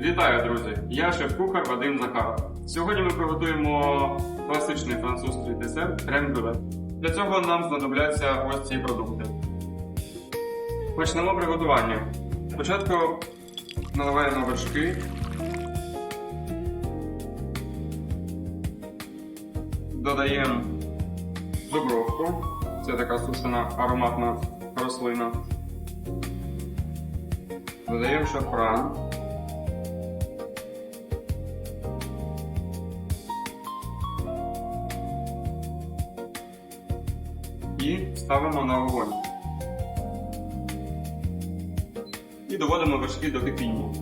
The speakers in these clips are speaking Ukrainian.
Вітаю, друзі! Я шеф-кухар Вадим Захаров. Сьогодні ми приготуємо класичний французький десерт крем брюле. Для цього нам знадобляться ось ці продукти. Почнемо приготування. Спочатку наливаємо вершки. Додаємо зубровку. Це така сушена ароматна рослина. Додаємо шафран. І ставимо на вогонь. І доводимо вершки до кипіння.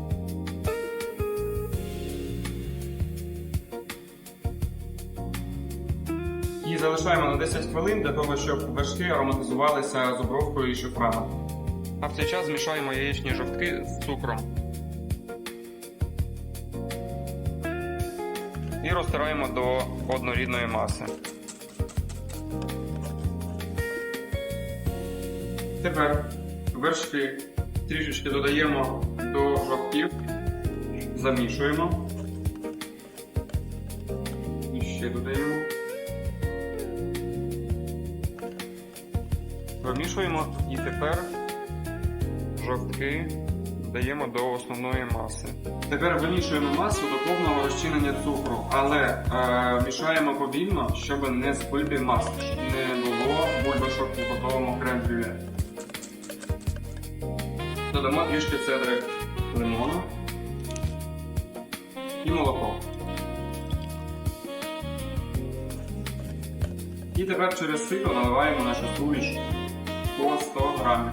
І залишаємо на 10 хвилин для того, щоб вершки ароматизувалися зубровкою і шифраном. А в цей час змішаємо яєчні жовтки з цукром. І розтираємо до однорідної маси. Тепер вершки трішечки додаємо до жовтків, замішуємо. І ще додаємо. Вимішуємо і тепер жовтки додаємо до основної маси. Тепер вимішуємо масу до повного розчинення цукру, але е, мішаємо повільно, щоб не збити масу, щоб не було бульбашок у готовому крем-брюле. Додамо трішки цедри лимону і молоко. І тепер через сито наливаємо нашу суміш по 100 грамів.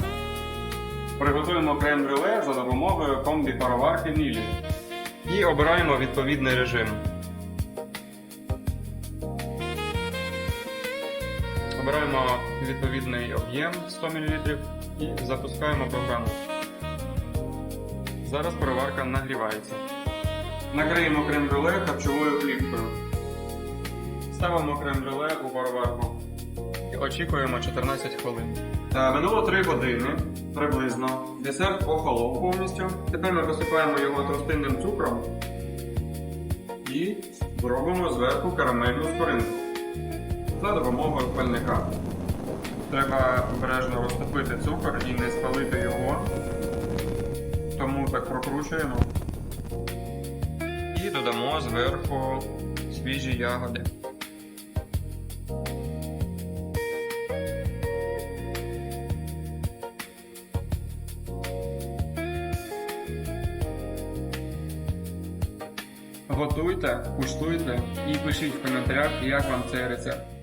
Приготуємо крем-брюле за допомогою комбі-пароварки Мілі. І обираємо відповідний режим. Обираємо відповідний об'єм 100 мл і запускаємо програму. Зараз пароварка нагрівається. Накриємо крем-брюле харчовою плівкою. Ставимо крем-брюле у пароварку. І очікуємо 14 хвилин. Минуло 3 години приблизно. Десерт охолов повністю. Тепер ми посипаємо його тростинним цукром і зробимо зверху карамельну скоринку за допомогою пальника. Треба обережно розтопити цукор і не спалити його. Тому так прокручуємо. І додамо зверху свіжі ягоди. Готуйте, куштуйте і пишіть в коментарях, як вам цей рецепт.